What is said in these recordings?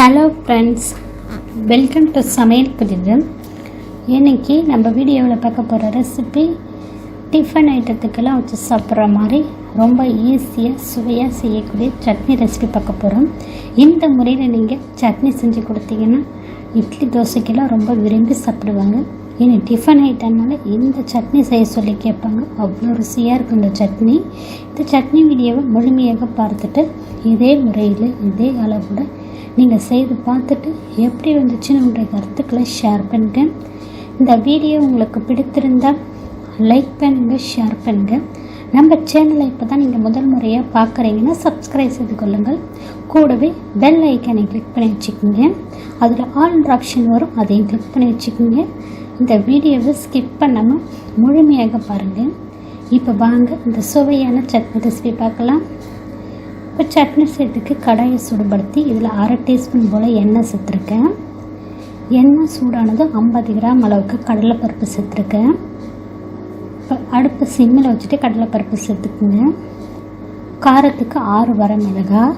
Hello friends welcome to சமையல் புதிது இன்றைக்கி நம்ம வீடியோவில் பார்க்க போகிற ரெசிபி டிஃபன் ஐட்டத்துக்கெல்லாம் வச்சு சாப்பிட்ற மாதிரி ரொம்ப ஈஸியாக சுவையாக செய்யக்கூடிய சட்னி ரெசிபி பார்க்க போகிறோம் இந்த முறையில் நீங்கள் சட்னி செஞ்சு கொடுத்தீங்கன்னா இட்லி தோசைக்கெல்லாம் ரொம்ப விரும்பி சாப்பிடுவாங்க. ஏன்னா டிஃபன் ஐட்டம்னால இந்த சட்னி செய்ய சொல்லி கேட்பாங்க? அவ்வளோ ருசியாக இருக்கும் இந்த சட்னி. இந்த சட்னி வீடியோவை முழுமையாக பார்த்துட்டு இதே முறையில் இதே அளவோட நீங்கள் செய்து பார்த்துட்டு எப்படி வந்துச்சுன்னு உங்களுடைய கருத்துக்களை ஷேர் பண்ணுங்க இந்த வீடியோ உங்களுக்கு பிடித்திருந்தால் லைக் பண்ணுங்கள் ஷேர் பண்ணுங்கள் நம்ம சேனலை இப்போ தான் நீங்கள் முதல் முறையாக பார்க்குறீங்கன்னா சப்ஸ்கிரைப் செய்து கொள்ளுங்கள். கூடவே பெல் ஐக்கனை கிளிக் பண்ணி வச்சுக்கோங்க. அதில் ஆல் ஆப்ஷன் வரும் அதையும் கிளிக் பண்ணி வச்சுக்கோங்க. இந்த வீடியோவை ஸ்கிப் பண்ணாமல் முழுமையாக பாருங்கள் இப்போ வாங்க இந்த சுவையான சட்னி ரெசிபி பார்க்கலாம். இப்போ சட்னி செய்யறதுக்கு கடாயை சூடுபடுத்தி இதில் அரை டீஸ்பூன் போல் எண்ணெய் சேர்த்துருக்கேன். எண்ணெய் சூடானதும் ஐம்பது கிராம் அளவுக்கு கடலைப்பருப்பு சேர்த்துருக்கேன். இப்போ அடுப்பு சிம்மில் வச்சுட்டு கடலைப்பருப்பு சேர்த்துக்குங்க. காரத்துக்கு ஆறு வர மிளகாய்.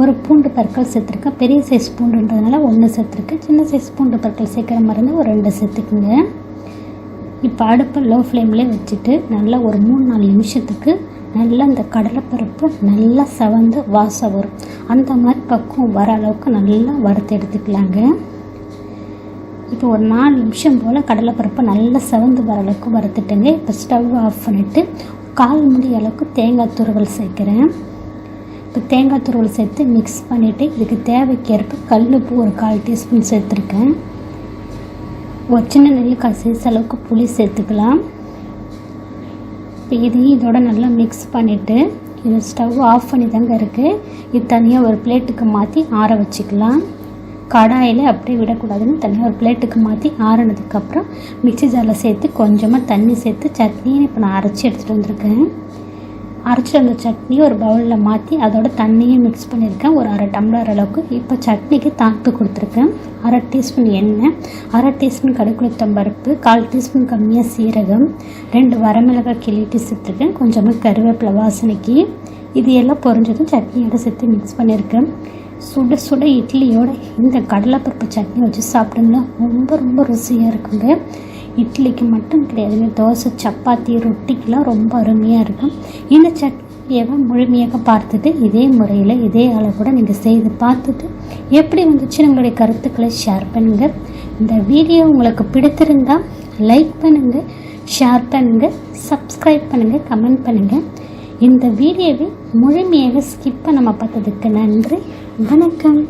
ஒரு பூண்டு பற்கள் சேர்த்துருக்கேன் பெரிய சைஸ் பூண்டுன்றதுனால ஒன்று சேர்த்துருக்கு சின்ன சைஸ் பூண்டு பற்கள் சேர்க்குற மாதிரி இருந்தால் ஒரு ரெண்டு சேர்த்துக்குங்க இப்போ அடுப்பை லோ ஃப்ளேம்லேயே வச்சுட்டு நல்லா ஒரு மூணு நாலு நிமிஷத்துக்கு நல்லா இந்த கடலைப்பருப்பு நல்லா செவந்து வாசம் வரும். அந்த மாதிரி பக்குவம் வர அளவுக்கு நல்லா வறுத்து எடுத்துக்கலாங்க. இப்போ ஒரு நாலு நிமிஷம் போல் கடலைப்பருப்பு நல்லா செவந்து வர அளவுக்கு வறுத்துட்டுங்க. இப்போ ஸ்டவ் ஆஃப் பண்ணிவிட்டு கால் முடி அளவுக்கு தேங்காய் துருவல் சேர்க்குறேன். இப்போ தேங்காய் துருவல் சேர்த்து மிக்ஸ் பண்ணிவிட்டு இதுக்கு தேவைக்கேற்ப கல்லுப்பு ஒரு கால் டீஸ்பூன் சேர்த்துருக்கேன். ஒரு சின்ன நெல்லிக்காய் சைஸ் அளவுக்கு புளி சேர்த்துக்கலாம். இப்போ இதையும் இதோட நல்லா மிக்ஸ் பண்ணிவிட்டு இது ஸ்டவ் ஆஃப் பண்ணி தாங்க இருக்குது இது தனியாக ஒரு பிளேட்டுக்கு மாற்றி ஆற வச்சுக்கலாம். கடாயில் அப்படியே விடக்கூடாதுன்னு தனியாக ஒரு பிளேட்டுக்கு மாற்றி ஆறினதுக்கப்புறம் மிக்சி ஜாரில் சேர்த்து கொஞ்சமாக தண்ணி சேர்த்து சட்னியை இப்போ நான் அரைச்சி எடுத்துகிட்டு வந்திருக்கேன். அரைச்சி அந்த சட்னி ஒரு பவுலில் மாற்றி அதோட தண்ணியும் மிக்ஸ் பண்ணியிருக்கேன். ஒரு அரை டம்ளர் அளவுக்கு. இப்போ சட்னிக்கு தாக்கு கொடுத்துருக்கேன். அரை டீஸ்பூன் எண்ணெய் அரை டீஸ்பூன் கடுக்குளுத்தம் பருப்பு கால் டீஸ்பூன் கம்மியாக சீரகம் ரெண்டு வரமிளகாய் கிள்ளிட்டு சேர்த்துருக்கேன் கொஞ்சமாக கருவேப்பிலை வாசனைக்கு. இது எல்லாம் பொரிஞ்சதும் சட்னியோட சேர்த்து மிக்ஸ் பண்ணியிருக்கேன். சுட சுட இட்லியோட இந்த கடலைப்பருப்பு சட்னி வச்சு சாப்பிடுங்க ரொம்ப ரொம்ப ருசியாக இருக்குங்க. இட்லிக்கு மட்டும் கிடையாது. தோசை சப்பாத்தி ரொட்டிக்கெலாம் ரொம்ப அருமையாக இருக்கும். இந்த சட்னியை முழுமையாக பார்த்துட்டு இதே முறையில் இதே அளவோட நீங்கள் செய்து பார்த்துட்டு எப்படி வந்துச்சு உங்களுடைய கருத்துக்களை ஷேர் பண்ணுங்கள் இந்த வீடியோ உங்களுக்கு பிடித்திருந்தால் லைக் பண்ணுங்கள் ஷேர் பண்ணுங்கள் சப்ஸ்கிரைப் பண்ணுங்கள் கமெண்ட் பண்ணுங்கள் இந்த வீடியோவை முழுமையாக ஸ்கிப் பண்ண பார்த்ததுக்கு நன்றி. வணக்கம்.